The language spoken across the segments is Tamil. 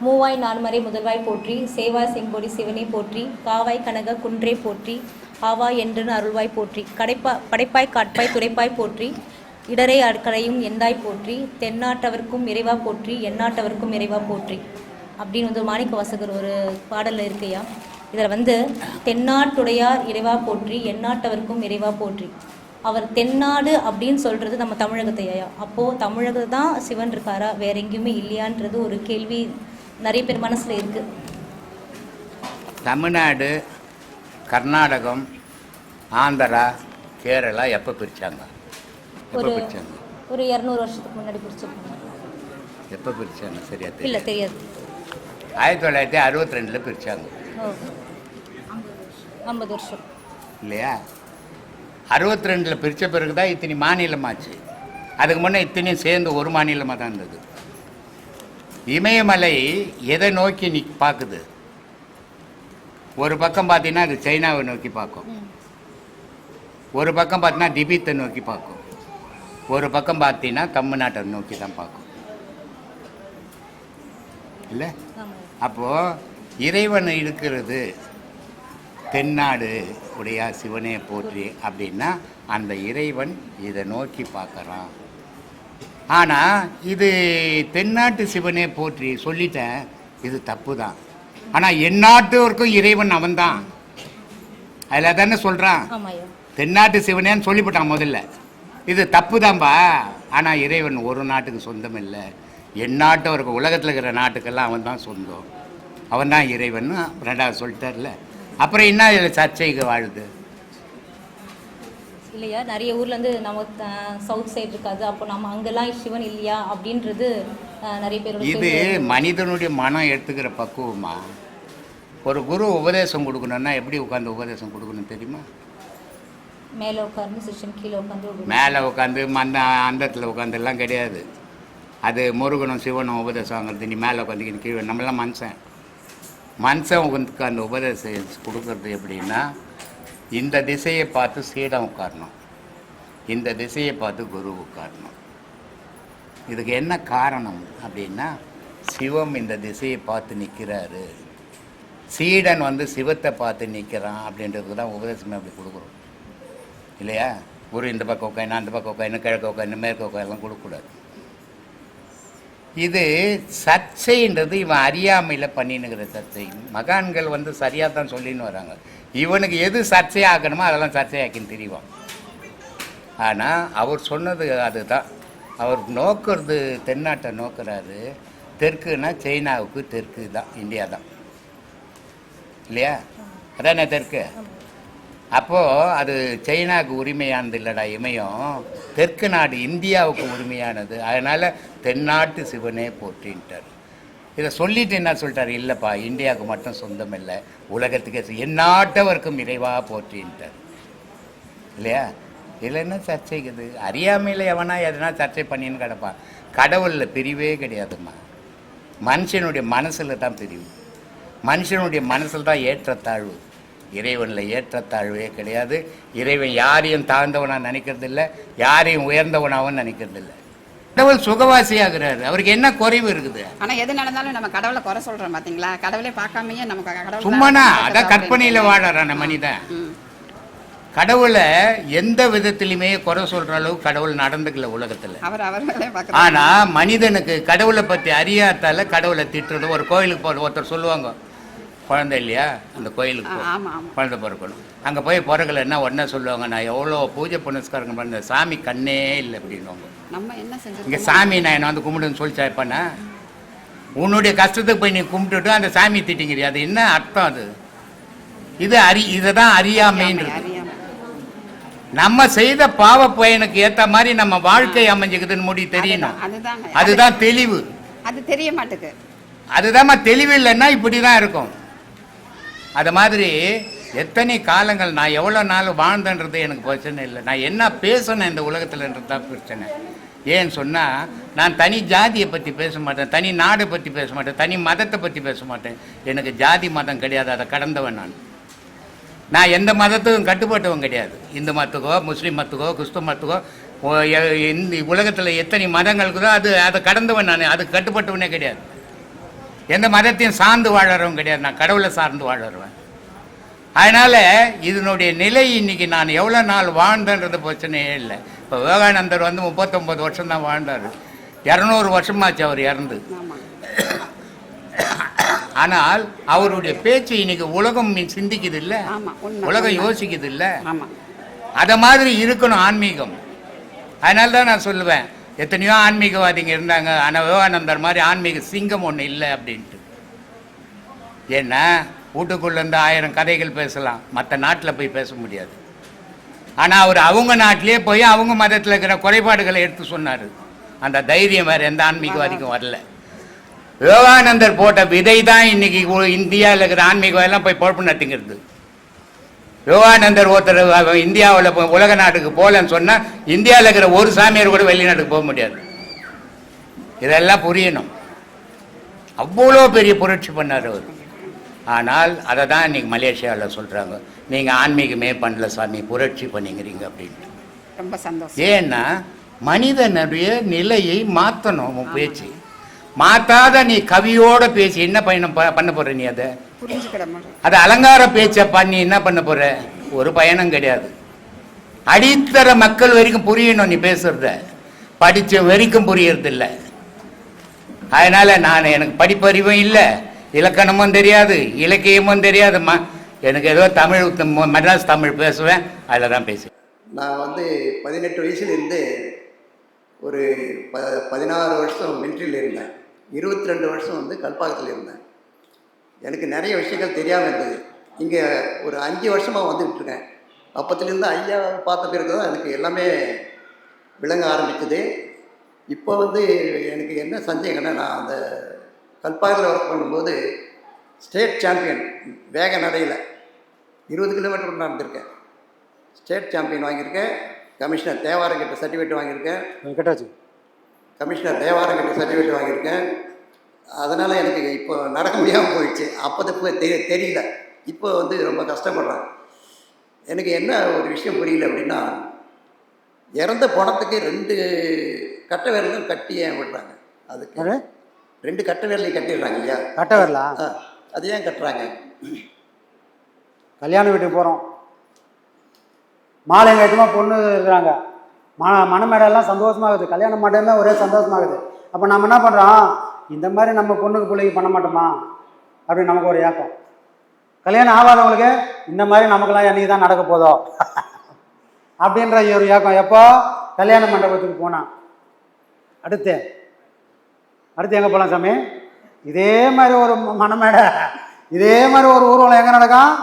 மூவாய் நான்மறை முதல்வாய் போற்றி சேவாய் செங்கொடி சிவனை போற்றி காவாய் கனக குன்றே போற்றி ஆவாய் என்றுன்னு அருள்வாய் போற்றி கடைப்பா படைப்பாய் காட்பாய் துடைப்பாய் போற்றி இடரை அடுக்கலையும் எந்தாய் போற்றி தென்னாட்டவர்க்கும் இறைவா போற்றி எந்நாட்டவர்க்கும் இறைவா போற்றி அப்படின்னு வந்து மாணிக்க வாசகர் ஒரு பாடலில் இருக்கையா? இதில் வந்து தென்னாட்டுடையார் இறைவா போற்றி எந்நாட்டவர்க்கும் இறைவா போற்றி. அவர் தென்னாடு அப்படின்னு சொல்கிறது நம்ம தமிழகத்தையா அப்போது தமிழகம் தான் சிவன் இருக்காரா? வேற எங்கேயுமே இல்லையான்றது ஒரு கேள்வி நிறைய பேர் மனசில் இருக்குது தமிழ்நாடு கர்நாடகம் ஆந்திரா கேரளா எப்போ பிரித்தாங்க எப்போ ஒரு பிரித்தாங்க ஒரு இரநூறு வருஷத்துக்கு முன்னாடி பிடிச்சிருப்பாங்க எப்போ பிரித்தாங்க சரியா இல்லை தெரியாது. ஆயிரத்தி தொள்ளாயிரத்தி அறுபத்தி ரெண்டில் பிரித்தாங்க ஓ. ஐம்பது வருஷம். இல்லையா? அறுபத்தி ரெண்டில் பிரித்த பிறகு தான் இத்தனி மாநிலமாச்சு. அதுக்கு முன்னே இத்தனையும் சேர்ந்து ஒரு மாநிலமாக தான் இருந்தது. இமயமலை எதை நோக்கி நீ பார்க்குது? ஒரு பக்கம் பார்த்தீங்கன்னா அது சைனாவை நோக்கி பார்க்கும். ஒரு பக்கம் பார்த்தீங்கன்னா திபீத்தை நோக்கி பார்க்கும். ஒரு பக்கம் பார்த்தீங்கன்னா தமிழ்நாட்டை நோக்கி தான் பார்க்கும். இல்லை? அப்போது இறைவன் இருக்கிறது தென்னாடு உடைய சிவனே போற்றி அப்படின்னா அந்த இறைவன் இதை நோக்கி பார்க்கறான். ஆனால் இது தென்னாட்டு சிவனே போற்றி சொல்லிட்டேன் இது தப்பு தான் ஆனால் எந்நாட்டவருக்கும் இறைவன் அவன்தான். அதில் தானே சொல்கிறான் தென்னாட்டு சிவனேன்னு சொல்லிவிட்டான் முதல்ல. இது தப்பு தான்பா ஆனால் இறைவன் ஒரு நாட்டுக்கு சொந்தம் இல்லை. எந்நாட்டவருக்கு உலகத்தில் இருக்கிற நாட்டுக்கெல்லாம் அவன் தான் சொந்தம். அவன் தான் இறைவன். ரெண்டாவது சொல்லிட்டார்ல அப்புறம் என்ன இதில் சர்ச்சைக்கு வாழுது? இல்லையா? நிறைய ஊர்லேருந்து நம்ம சவுத் சைடு இருக்காது. அப்போ நம்ம அங்கெல்லாம் சிவன் இல்லையா? அப்படின்றது நிறைய பேரோட இது மனிதனுடைய மனம் எடுத்துக்கிற பக்குவமா? ஒரு குரு உபதேசம் கொடுக்கணும்னா எப்படி உட்காந்து உபதேசம் கொடுக்கணும் தெரியுமா? மேலே உட்கார்ந்து சிஷ்யன் கீழே உட்காந்து மேலே உட்காந்து மந்த அந்தத்தில் உட்காந்துலாம் கிடையாது. அது முருகனும் சிவனும் உபதேசம் வாங்குறது நீ மேலே உட்காந்து கீழே நம்மளாம் மனுஷன். மனுஷன் அந்த உபதேசம் கொடுக்கறது எப்படின்னா இந்த திசையை பார்த்து சீடம் உட்காரணும். இந்த திசையை பார்த்து குரு உட்காரணும். இதுக்கு என்ன காரணம் அப்படின்னா சிவம் இந்த திசையை பார்த்து நிற்கிறாரு சீடன் வந்து சிவத்தை பார்த்து நிற்கிறான் அப்படின்றதுக்கு தான் உபதேசமே அப்படி கொடுக்குறோம். இல்லையா? ஒரு இந்த பக்கம் உட்காந்து அந்த பக்கம் உட்காந்து கிழக்கு உட்காந்து மேற்கு உட்காந்துலாம் கொடுக்கக்கூடாது. இது சர்ச்சைன்றது இவன் அறியாமையில் பண்ணினுங்கிற சர்ச்சை. மகான்கள் வந்து சரியாக தான் சொல்லின்னு வராங்க. இவனுக்கு எது சர்ச்சையாக்கணுமோ அதெல்லாம் சர்ச்சையாக்கின்னு தெரியும் ஆனால் அவர் சொன்னது அதுதான். அவர் நோக்கிறது தென்னாட்டை நோக்கிறாரு. தெற்குனா சைனாவுக்கு தெற்கு தான் இந்தியா தான். இல்லையா? அதானே தெற்கு? அப்போது அது சைனாவுக்கு உரிமையானது இல்லைடா இமயம். தெற்கு நாடு இந்தியாவுக்கு உரிமையானது. அதனால் தென்னாட்டு சிவனே போற்றின்ட்டார் இதை சொல்லிட்டு என்ன சொல்லிட்டார் இல்லைப்பா இந்தியாவுக்கு மட்டும் சொந்தம் இல்லை உலகத்துக்கே சி- இறைவாக போற்றின்ட்டார் இல்லையா? இதில் என்ன சர்ச்சைக்குது அறியாமையில் எவனா எதனா சர்ச்சை பண்ணின்னு கிடப்பான் கடவுளில் பிரிவே கிடையாதும்மா. மனுஷனுடைய மனசில் தான் பிரிவு. மனுஷனுடைய மனசில் தான் ஏற்றத்தாழ்வு. இறைவனில் ஏற்றத்தாழ்வே கிடையாது. இறைவன் யாரையும் தாழ்ந்தவனாக நினைக்கிறதில்ல யாரையும் உயர்ந்தவனாகவும் நினைக்கிறதில்லை. கடவுள் சுகவாசியாகிறாரு. அவருக்கு என்ன குறைவு இருக்குது? ஆனா எது நடந்தாலும் நம்ம கடவுளை குறை சொல்றோம் பாத்தீங்களா? கடவுளே பார்க்காமயே நமக்கு கடவுள் சும்மானா அதான் கற்பனையில் வாழறான மனிதன். கடவுளை எந்த விதத்திலுமே குறை சொல்கிற அளவு கடவுள் நடந்துக்கல உலகத்தில். அவர் பார்க்கறாரு. ஆனா மனிதனுக்கு கடவுளை பத்தி அறியாதால கடவுளை திட்டுறது ஒரு கோயிலுக்கு போகிற ஒருத்தர் சொல்லுவாங்க குழந்தை இல்லையா? அந்த கோயிலுக்கு குழந்தை பிறக்கணும். அங்க போய் பிறக்கல என்ன உடனே சொல்லுவாங்க? நான் எவ்வளோ பூஜை புனஸ்காரங்க பண்ண சாமி கண்ணே இல்லை அப்படின்னுவாங்க. நம்ம என்ன இங்க செஞ்சிருக்கோம் சாமி நான் என்ன வந்து கும்பிடுன்னு சொல்லிச்சா இப்பண்ணா உன்னுடைய கஷ்டத்துக்கு போய் நீ கும்பிட்டுட்டு அந்த சாமி திட்டிங்கிறியா அது என்ன அர்த்தம் அது? இது அறி இதை தான் அறியாமைன்றது. அறியாம நம்ம செய்த பாவ பயனுக்கு ஏத்த மாதிரி நம்ம வாழ்க்கை அமைஞ்சுக்குதுன்னு முடி தெரியணும். அதுதான் தெளிவு. அது தெரிய மாட்டேங்குது அதுதாம்மா தெளிவு இல்லைன்னா இப்படி தான் இருக்கும். அது மாதிரி எத்தனை காலங்கள் நான் எவ்வளோ நாள் வாழ்ந்தன்றது எனக்கு பிரச்சனை இல்லை. நான் என்ன பேசணும் இந்த உலகத்துலன்றது தான் பிரச்சனை. ஏன்னு சொன்னால் நான் தனி ஜாதியை பற்றி பேச மாட்டேன் தனி நாடை பற்றி பேச மாட்டேன் தனி மதத்தை பற்றி பேச மாட்டேன். எனக்கு ஜாதி மதம் கிடையாது அதை கடந்தவன் நான். நான் எந்த மதத்துக்கும் கட்டுப்பட்டவன் கிடையாது. இந்து மதத்துக்கோ முஸ்லீம் மதத்துக்கோ கிறிஸ்துவ மதத்துக்கோ இந்த உலகத்தில் எத்தனை மதங்களுக்குதோ அது அதை கடந்தவன் நான். அதுக்கு கட்டுப்பட்டவனே கிடையாது. எந்த மதத்தையும் சார்ந்து வாழறவன் கிடையாது. நான் கடவுளை சார்ந்து வாழறவன். அதனால் இதனுடைய நிலை இன்னைக்கு நான் எவ்வளோ நாள் வாழ்ந்தன்றது பிரச்சனையே இல்லை. இப்போ விவேகானந்தர் வந்து முப்பத்தொம்பது வருஷம் தான் வாழ்ந்தார். இரநூறு வருஷமாச்சு அவர் இறந்து. ஆனால் அவருடைய பேச்சு இன்னைக்கு உலகம் சிந்திக்குது இல்லை? உலகம். யோசிக்குது இல்லை? அதை மாதிரி இருக்கணும் ஆன்மீகம். அதனால தான் நான் சொல்லுவேன். எத்தனையோ ஆன்மீகவாதிங்க இருந்தாங்க. ஆனால் விவேகானந்தர் மாதிரி ஆன்மீக சிங்கம் ஒன்று இல்லை அப்படின்ட்டு. ஏன்னா வீட்டுக்குள்ள இருந்து ஆயிரம் கதைகள் பேசலாம். மற்ற நாட்டில் போய் பேச முடியாது. ஆனால் அவர் அவங்க நாட்டிலே போய் அவங்க மதத்தில் இருக்கிற குறைபாடுகளை எடுத்து சொன்னார். அந்த தைரியம் வேறு எந்த ஆன்மீகவாதிக்கும் வரல. விவேகானந்தர் போட்ட விதை தான் இன்னைக்கு இந்தியாவில் இருக்கிற ஆன்மீகவாதெல்லாம் போய் பொழப்பு நடத்திங்கிறது விவேகானந்தர் ஒருத்தர் இந்தியாவில் உலக நாட்டுக்கு போகலன்னு சொன்னால் இந்தியாவில் இருக்கிற ஒரு சாமியார் கூட வெளிநாட்டுக்கு போக முடியாது. இதெல்லாம் புரியணும். அவ்வளோ பெரிய புரட்சி பண்ணார் அவர். ஆனால் அதை தான் இன்னைக்கு மலேசியாவில் சொல்கிறாங்க நீங்கள் ஆன்மீகமே பண்ணல சாமி புரட்சி பண்ணிக்கிறீங்க அப்படின்ட்டு. ரொம்ப சந்தோஷம். ஏன்னா மனிதனுடைய நிலையை மாற்றணும் பேச்சு. மாத்தாத நீ கவியோட பேசி என்ன பயணம் பண்ண போற நீ அதை? அது அலங்கார பேச்சை பண்ணி என்ன பண்ண போற? ஒரு பயனும் கிடையாது. அடித்தர மக்கள் வரைக்கும் புரியணும் நீ பேசுறத. படிச்ச வரைக்கும் புரியறது இல்ல அதனால நான் எனக்கு படிப்பறிவும் இல்லை இலக்கணமும் தெரியாது இலக்கியமும் தெரியாது. ம எனக்கு ஏதோ தமிழ் ம- மெட்ராஸ் தமிழ் பேசுவேன் அதில் தான் பேசுவேன். நான் வந்து பதினெட்டு வயசுலேருந்து ஒரு ப பதினாறு வருஷம் மிலிட்ரியில் இருந்தேன். இருபத்தி ரெண்டு வருஷம் வந்து கல்பாக்கத்தில் இருந்தேன். எனக்கு நிறைய விஷயங்கள் தெரியாமல் இருந்தது. இங்கே ஒரு அஞ்சு வருஷமாக வந்துக்கிட்டு இருக்கேன் அப்பத்துலேருந்து ஐயா பார்த்த பிறகு தான் எனக்கு எல்லாமே விளங்க ஆரம்பிச்சது இப்போ வந்து எனக்கு என்ன சந்தேகம்னா நான் அந்த கல்பாக்கத்தில் ஒர்க் பண்ணும்போது ஸ்டேட் சாம்பியன் வேக நடையில் இருபது கிலோமீட்டர் நடந்திருக்கேன். ஸ்டேட் சாம்பியன் வாங்கியிருக்கேன். கமிஷனர் தேவாரங்கிட்ட சர்டிஃபிகேட் வாங்கியிருக்கேன். கட்டாச்சு கமிஷனர் தேவாரங்கிட்ட சர்டிஃபிகேட் வாங்கியிருக்கேன். அதனால் எனக்கு இப்போ நடக்க முடியாமல் போயிடுச்சு. அப்போது தெரிய தெரியல. இப்போ வந்து ரொம்ப கஷ்டப்படுறேன். எனக்கு என்ன ஒரு விஷயம் புரியல அப்படின்னா இறந்த பணத்துக்கு ரெண்டு கட்டை விரலும் கட்டி ஏன் விடுறாங்க? அதுக்கு ரெண்டு கட்டை விரலையும் கட்டிடுறாங்க இல்லையா? கட்ட வரலா? அது ஏன் கட்டுறாங்க? கல்யாண வீட்டுக்கு போகிறோம் மாலை எங்கேயுமா பொண்ணு இருக்கிறாங்க. மன மணமேடெல்லாம் சந்தோஷமாகுது. கல்யாண மாட்டேமே ஒரே சந்தோஷமாகுது. அப்போ நம்ம என்ன பண்ணுறோம் இந்த மாதிரி நம்ம பொண்ணுக்கு பிள்ளைக்கு பண்ண மாட்டோமா? அப்படின்னு நமக்கு ஒரு ஏக்கம். கல்யாணம் ஆகாதவங்களுக்கு இந்த மாதிரி நமக்கெல்லாம் என்னைக்கு தான் நடக்க போதோ? அப்படின்ற ஒரு ஏக்கம். எப்போ? கல்யாண மண்டபத்துக்கு போனான் அடுத்து. அடுத்து எங்கே போகலாம் சாமி? இதே மாதிரி ஒரு மனமேடை இதே மாதிரி ஒரு ஊர்வலம் எங்கே நடக்கும்?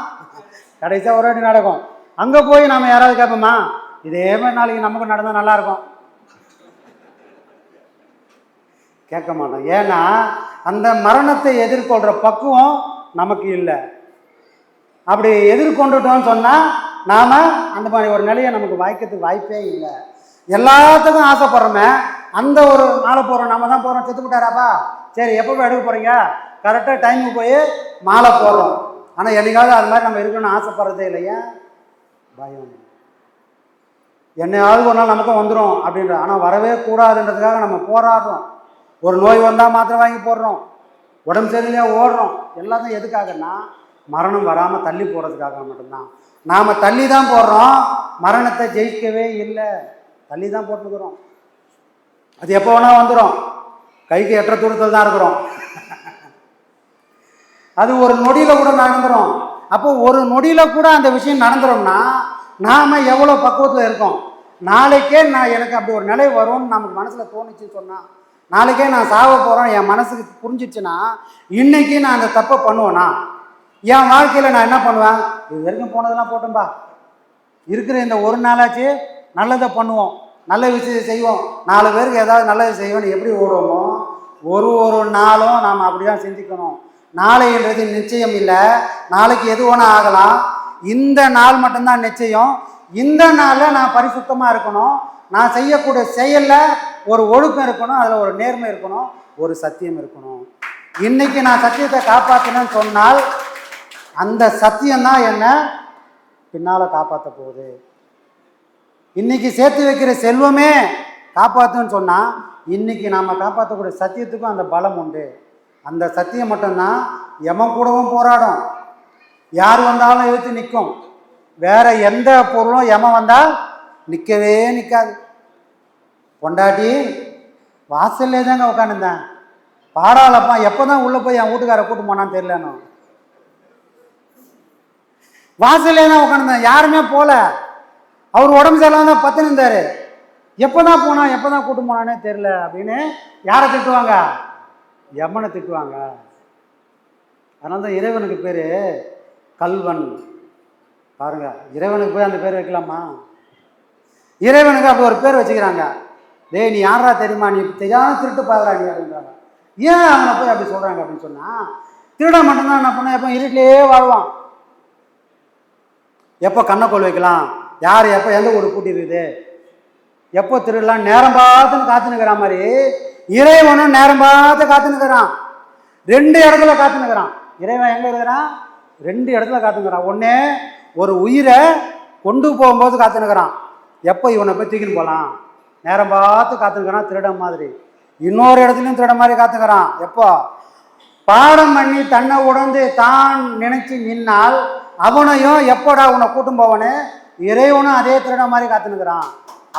கடைசியாக ஒரு வாட்டி நடக்கும். அங்கே போய் நம்ம யாராவது கேட்போமா? இதே மாதிரி நாளைக்கு நமக்கு நடந்தால் நல்லாயிருக்கும் கேட்க மாட்டோம். ஏன்னா அந்த மரணத்தை எதிர்கொள்கிற பக்குவம் நமக்கு இல்லை. அப்படி எதிர்கொண்டுட்டோம்னு சொன்னால் நாம் அந்த மாதிரி ஒரு நிலையை நமக்கு வாய்க்கிறதுக்கு வாய்ப்பே இல்லை. எல்லாத்துக்கும் ஆசைப்படுறோமே அந்த ஒரு மாலை போடுறோம். நம்ம தான் போகிறோம் செத்துக்கிட்டாராப்பா சரி எப்போ போய் எடுக்க போகிறீங்க கரெக்டாக டைமுக்கு போய் மாலை போடுறோம். ஆனால் என்னைக்காவது அது மாதிரி நம்ம இருக்கணும்னு ஆசைப்படுறதே இல்லையா? பயம். என்னையாவது ஒரு நாள் நமக்கும் வந்துடும் அப்படின்ற ஆனால் வரவே கூடாதுன்றதுக்காக நம்ம போராடுறோம். ஒரு நோய் வந்தால் மாத்திரை வாங்கி போடுறோம். உடம்பு சரியில்லையா ஓடுறோம். எல்லாத்தையும் எதுக்காகன்னா மரணம் வராமல் தள்ளி போடுறதுக்காக மட்டும்தான். நாம் தள்ளி தான் போடுறோம். மரணத்தை ஜெயிக்கவே இல்லை. தள்ளி தான் போட்டுக்கிறோம். அது எப்போ வேணால் வந்துடும் கைக்கு எட்ட தூரத்தில் தான் இருக்கிறோம். அது ஒரு நொடியில் கூட நடந்துரும். அப்போ ஒரு நொடியில் கூட அந்த விஷயம் நடந்துரும்னா நாம் எவ்வளோ பக்குவத்தில் இருக்கோம். நாளைக்கே நான் எனக்கு அப்படி ஒரு நிலை வரும்னு நமக்கு மனசில் தோணுச்சுன்னு சொன்னால் நாளைக்கே நான் சாவ போகிறேன் என் மனசுக்கு புரிஞ்சிச்சுன்னா இன்னைக்கு நான் அந்த தப்பை பண்ணுவேனா? என் வாழ்க்கையில் நான் என்ன பண்ணுவேன்? இது வரைக்கும் போனதெல்லாம் போட்டோம்பா இருக்கிற இந்த ஒரு நாளாச்சு நல்லதை பண்ணுவோம். நல்ல விஷயத்தை செய்வோம். நாலு பேருக்கு ஏதாவது நல்லது செய்வோம்னு எப்படி ஓடுவோமோ ஒரு ஒரு நாளும் நாம் அப்படி தான் சிந்திக்கணும். நாளைன்றது நிச்சயம் இல்லை. நாளைக்கு எது வேணா ஆகலாம். இந்த நாள் மட்டும்தான் நிச்சயம். இந்த நாளில் நான் பரிசுத்தமாக இருக்கணும். நான் செய்யக்கூடிய செயலில் ஒரு ஒழுக்கம் இருக்கணும் அதில் ஒரு நேர்மை இருக்கணும் ஒரு சத்தியம் இருக்கணும். இன்னைக்கு நான் சத்தியத்தை காப்பாற்றினேன்னு சொன்னால் அந்த சத்தியம்தான் என்ன? பின்னால் காப்பாற்ற போகுது. இன்னைக்கு சேர்த்து வைக்கிற செல்வமே காப்பாற்றுன்னு சொன்னால் இன்னைக்கு நாம் காப்பாற்றக்கூடிய சத்தியத்துக்கும் அந்த பலம் உண்டு. அந்த சத்தியம் மட்டும்தான் எமன் கூடவும் போராடும். யார் வந்தாலும் எழுத்து நிற்கும். வேற எந்த பொருளும் எமன் வந்தால் நிற்கவே நிற்காது பொண்டாட்டி வாசல்லே தாங்க உட்காந்துருந்தேன் பாடாளப்பா எப்போ தான் உள்ளே போய் என் வீட்டுக்கார கூட்டு போனான்னு தெரியலன்னு. வாசல்லே தான் உட்காந்துருந்தேன் யாருமே போகல அவர் உடம்பு சரியில்லாம தான் பத்து இருந்தார் எப்போ தான் போனான் எப்போ தான் கூட்டு போனானே தெரில அப்படின்னு யாரை திட்டுவாங்க? யமனை திட்டுவாங்க. அதனால தான் இறைவனுக்கு பேர் கல்வன். பாருங்க இறைவனுக்கு போய் அந்த பேர் வைக்கலாமா? இறைவனுக்கு அப்படி ஒரு பேர் வச்சுக்கிறாங்க. டேய் நீ யாரா தெரியுமா? நீ தெரியாத திருட்டு பாக்குறா நீ அப்படின்றாங்க. ஏன் அவனை போய் அப்படி சொல்கிறாங்க அப்படின்னு சொன்னால் திருட மட்டும்தான் என்ன பண்ண எப்போ இருட்டிலேயே வாழ்வான். எப்போ கண்ணக்கோல் வைக்கலாம்? யார் எப்போ எந்த ஊர் கூட்டிருக்குது எப்போ திருடலாம்? நேரம் பார்த்துன்னு காத்துனுக்கிற மாதிரி இறைவனும் நேரம் பார்த்து காத்துனுக்கிறான் ரெண்டு இடத்துல காத்துனுக்கிறான் இறைவன் எங்கே இருக்கிறான்? ரெண்டு இடத்துல காத்துனுக்கிறான் ஒன்று ஒரு உயிரை கொண்டு போகும்போது காத்துனுக்கிறான் எப்போ இவனை போய் தூக்கின்னு போகலாம் நேரம் பார்த்து காத்துக்கிறான் திருடன் மாதிரி. இன்னொரு இடத்துலையும் திருட மாதிரி காத்துக்கிறான் எப்போ? பாடம் பண்ணி தன்னை உடந்து தான் நினைச்சு நின்னால் அவனையும் எப்போடா உன்னை கூட்டும் போவனே? இறைவனும் அதே திருட மாதிரி காத்துனுக்கிறான்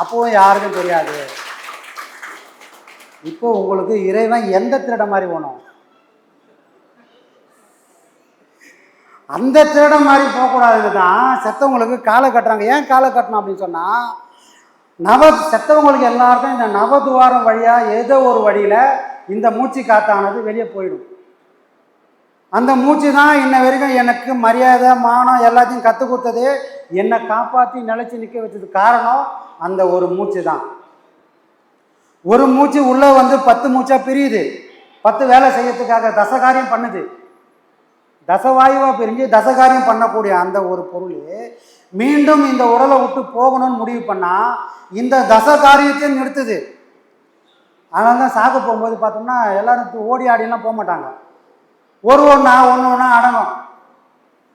அப்பவும் யாருக்கும் தெரியாது. இப்போ உங்களுக்கு இறைவன் எந்த திருட மாதிரி போனோம் அந்த திருடம் மாதிரி போகக்கூடாதுன்னு தான் செத்தவங்களுக்கு காலை கட்டுறாங்க. ஏன் காலை கட்டணும் அப்படின்னு சொன்னால் நவ செத்தவங்களுக்கு எல்லாருக்கும் இந்த நவதுவாரம் வழியாக ஏதோ ஒரு வழியில் இந்த மூச்சு காத்தானது வெளியே போயிடும். அந்த மூச்சு தான் இன்ன வரைக்கும் எனக்கு மரியாதை மானம் எல்லாத்தையும் கற்றுக் கொடுத்தது. என்னை காப்பாற்றி நிலைச்சி நிற்க வச்சது காரணம் அந்த ஒரு மூச்சு தான். ஒரு மூச்சு உள்ளே வந்து பத்து மூச்சாக பிரியுது. பத்து வேலை செய்யறதுக்காக தசகாரியம் பண்ணுது. தசவாயுவாக பிரிஞ்சு தசகாரியம் பண்ணக்கூடிய அந்த ஒரு பொருள் மீண்டும் இந்த உடலை விட்டு போகணும்னு முடிவு பண்ணால் இந்த தசகாரியத்தையும் நிறுத்துது. அதனால தான் சாக போகும்போது பார்த்தோம்னா எல்லாரும் ஓடி ஆடிலாம் போக மாட்டாங்க. ஒரு ஒன்றா ஒன்று ஒன்றா அடங்கும்.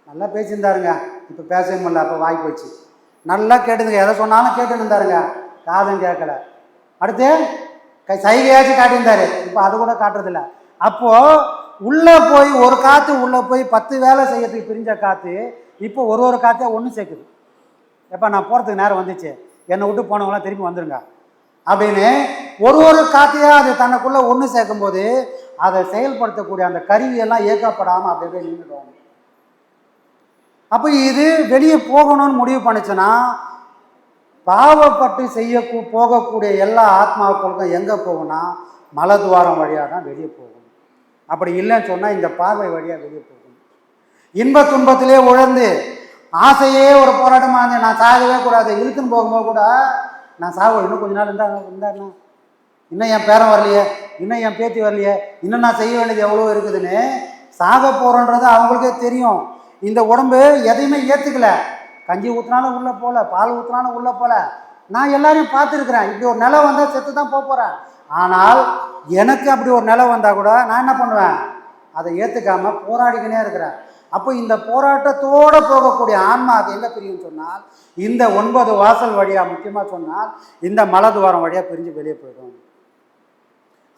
நல்லா பேசியிருந்தாருங்க. இப்போ பேசவே முடியல அப்போ வாய் போச்சு. நல்லா கேட்டுதுங்க. எதை சொன்னாலும் கேட்டுன்னு இருந்தாருங்க காதும் கேட்கல. அடுத்து கை சைகையாச்சும் காட்டியிருந்தாரு. இப்போ அது கூட காட்டுறதில்ல. அப்போது உள்ளே போய் ஒரு காற்று உள்ளே போய் பத்து வேலை செய்யறதுக்கு பிரிஞ்ச காற்று இப்போ ஒரு ஒரு காற்றே ஒன்று சேர்க்குது. எப்போ நான் போகிறதுக்கு நேரம் வந்துச்சு. என்னை விட்டு போனவங்களாம் திரும்பி வந்துருங்க. அப்படின்னு ஒரு ஒரு காற்றையாக அது தனக்குள்ளே ஒன்று சேர்க்கும்போது அதை செயல்படுத்தக்கூடிய அந்த கருவியெல்லாம் இயக்கப்படாமல் அப்படியே நின்றுடுவாங்க அப்போ இது வெளியே போகணும்னு முடிவு பண்ணுச்சுன்னா பாவப்பட்டு செய்ய போகக்கூடிய எல்லா ஆத்மாக்களுக்கும் எங்கே போகும்னா மலதுவாரம் வழியாக தான் வெளியே போகும். அப்படி இல்லைன்னு சொன்னால் இந்த பார்வை வழியாக வெளியே போகும். இன்ப துன்பத்திலே உழந்து ஆசையே ஒரு போராட்டமாக இருந்தேன். நான் சாகவே கூடாது. இழுத்துன்னு போகும்போது கூட நான் சாக இன்னும் கொஞ்ச நாள் இருந்தா இருந்தாருண்ணா இன்னும் என் பேரன் வரலையே? இன்னும் என் பேத்தி வரலையே? இன்னும் நான் செய்ய வேண்டியது எவ்வளோ இருக்குதுன்னு சாக போகிறோன்றது அவங்களுக்கே தெரியும். இந்த உடம்பு எதையுமே ஏற்றுக்கல கஞ்சி ஊற்றினாலும் உள்ளே போகல பால் ஊற்றினாலும் உள்ளே போகல நான் எல்லாரையும் பார்த்துருக்குறேன். இப்படி ஒரு நிலை வந்தால் செத்து தான் போக போகிறேன் ஆனால் எனக்கு அப்படி ஒரு நிலை வந்தால் கூட நான் என்ன பண்ணுவேன்? அதை ஏற்றுக்காம போராடிக்கினே இருக்கிறேன். அப்போ இந்த போராட்டத்தோடு போகக்கூடிய ஆன்மா அது எங்கே பிரியும் சொன்னால் இந்த ஒன்பது வாசல் வழியாக முக்கியமாக சொன்னால் இந்த மலதுவாரம் வழியாக பிரிஞ்சு வெளியே போயிடும்.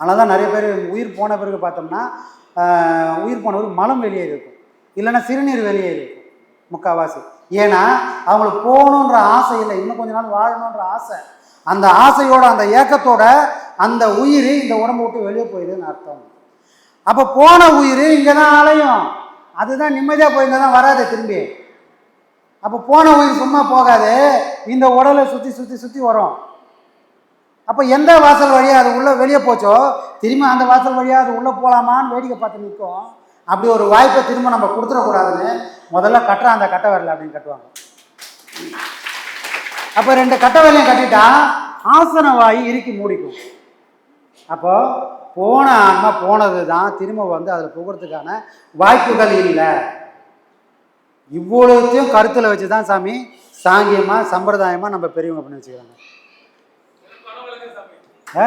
அதனால தான் நிறைய பேர் உயிர் போன பிறகு பார்த்தோம்னா உயிர் போனவருக்கு மலம் வெளியே இருக்கும். இல்லைன்னா சிறுநீர் வெளியே இருக்கும். முக்கால்வாசி ஏன்னா அவங்களுக்கு போகணுன்ற ஆசை இல்லை. இன்னும் கொஞ்ச நாள் வாழணுன்ற ஆசை. அந்த ஆசையோட அந்த ஏக்கத்தோட அந்த உயிர் இந்த உடம்பு விட்டு வெளியே போயிடுதுன்னு அர்த்தம். அப்போ போன உயிர் இங்கே தான் அலையும். அதுதான் நிம்மதியாக போயிருந்தா தான் வராது திரும்பி. அப்போ போன உயிர் சும்மா போகாது. இந்த உடலை சுற்றி சுற்றி சுற்றி வரும். அப்போ எந்த வாசல் வழியாக அது உள்ளே வெளியே போச்சோ? திரும்பி அந்த வாசல் வழியாக அது உள்ளே போகலாமான்னு வேடிக்கை பார்த்து நிற்கும். அப்படி ஒரு வாய்ப்பை திரும்ப நம்ம கொடுத்துடக்கூடாதுன்னு முதல்ல கட்டுற அந்த கட்ட வரல அப்படின்னு கட்டுவாங்க. அப்போ ரெண்டு கட்ட வேலையும் கட்டிட்டா ஆசன வாயு இறுக்கி மூடிக்கும். அப்போ போன ஆன்மா போனது தான் திரும்ப வந்து அதில் புகிறதுக்கான வாய்ப்புகள் இல்லை. இவ்வளோத்தையும் கருத்தில் வச்சு தான் சாமி சாங்கியமாக சம்பிரதாயமாக நம்ம பெரியவங்க பண்ணி வச்சுக்கிறாங்க. ஆ?